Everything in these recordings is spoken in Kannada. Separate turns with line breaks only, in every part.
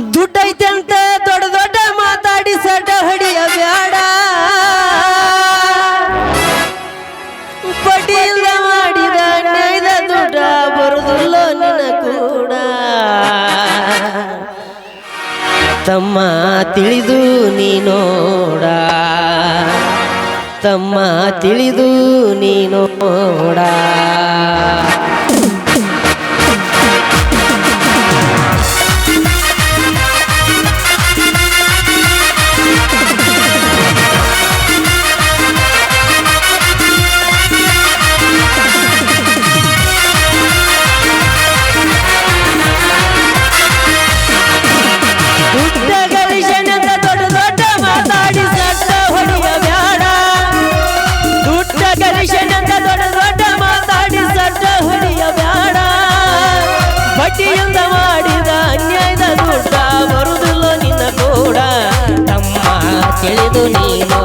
ದುಡ್ಡೈತೆ ಅಂತ ದೊಡ್ಡ ದೊಡ್ಡ ಮಾತಾಡಿ ಸಡ್ಡ ಹಡಿಯ ಬ್ಯಾಡ. ಬಡ್ಡಿಯಿಂದ ಮಾಡಿದ ನ್ಯಾಯದ ದುಡ್ಡ ಬರುದಿಲ್ಲ ನಿನ್ನ ಕೂಡ. ತಮ್ಮ ತಿಳಿದು ನೀ ನೋಡ. ತಮ್ಮ ತಿಳಿದು ನೀ ನೋಡ. ತಿಳಿದು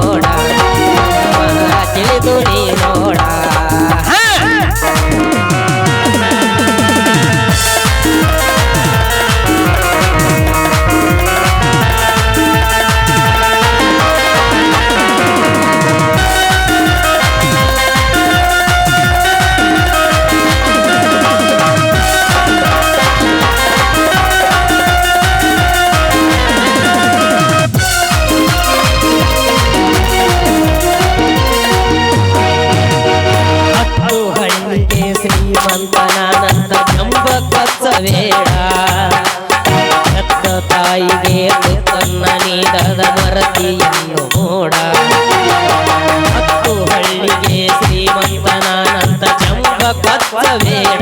ತಾಯಿಗೆ ತನ್ನ ನೀಡದ ವರದಿಯನ್ನು ನೋಡ ಹತ್ತು ಹಳ್ಳಿಗೆ ಶ್ರೀಮಂತನಾನಂದ ಎಂಬ ಕಚ್ಚಬೇಡ.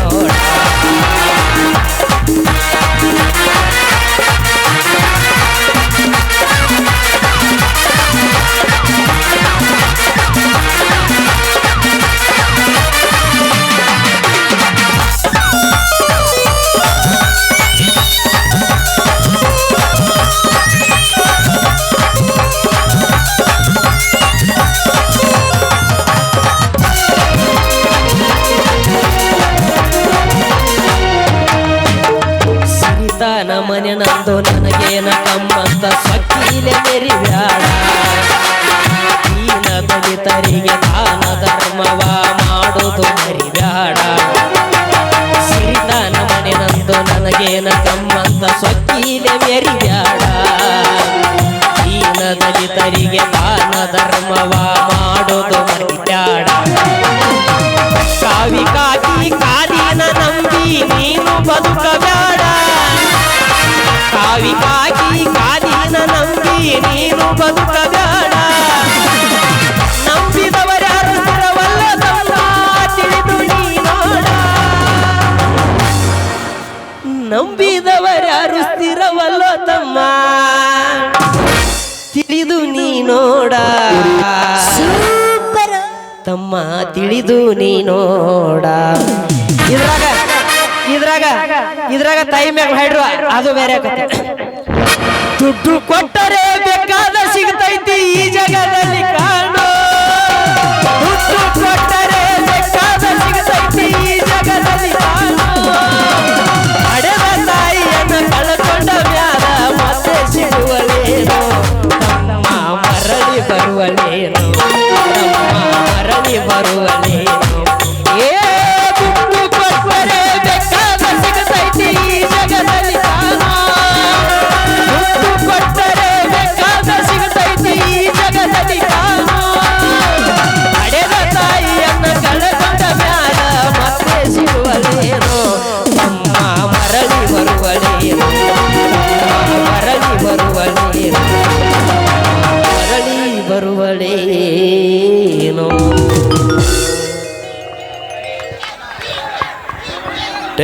ಮನೆ ನಂದು ನನಗೇನ ಕಮ್ಮಂತ ಸ್ವಕ್ಕೀಲೆ ಮೆರಿಬ್ಯಾಡ ದೀನ ದಲಿತರಿಗೆ ದಾನ ಧರ್ಮವ ಮಾಡೋದು ಮರಿಬ್ಯಾಡ ಸಿರಿತಾನ ಮನೆ ನಂದು ನನಗೇನ ಕಮ್ಮಂತ ಸ್ವಕ್ಕೀಲೆ ಮೆರಿಬ್ಯಾಡ ದೀನ ದಲಿತರಿಗೆ ದಾನ ಧರ್ಮವ ನೋಡ ತಮ್ಮ ತಿಳಿದು ನೀ ನೋಡ ಇದ್ರಾಗ ಇದ್ರಾಗ ಇದ್ರಾಗ ತಾಯಿ ಮ್ಯಾಗ ಹೈಡ್ರು ಅದು ಬೇರೆ ದುಡ್ಡು ಕೊಟ್ಟರೆ ಬೇಕಾದ ಸಿಗ್ತೈತಿ ಈ ಜಗದಲ್ಲಿ ಕಾಣು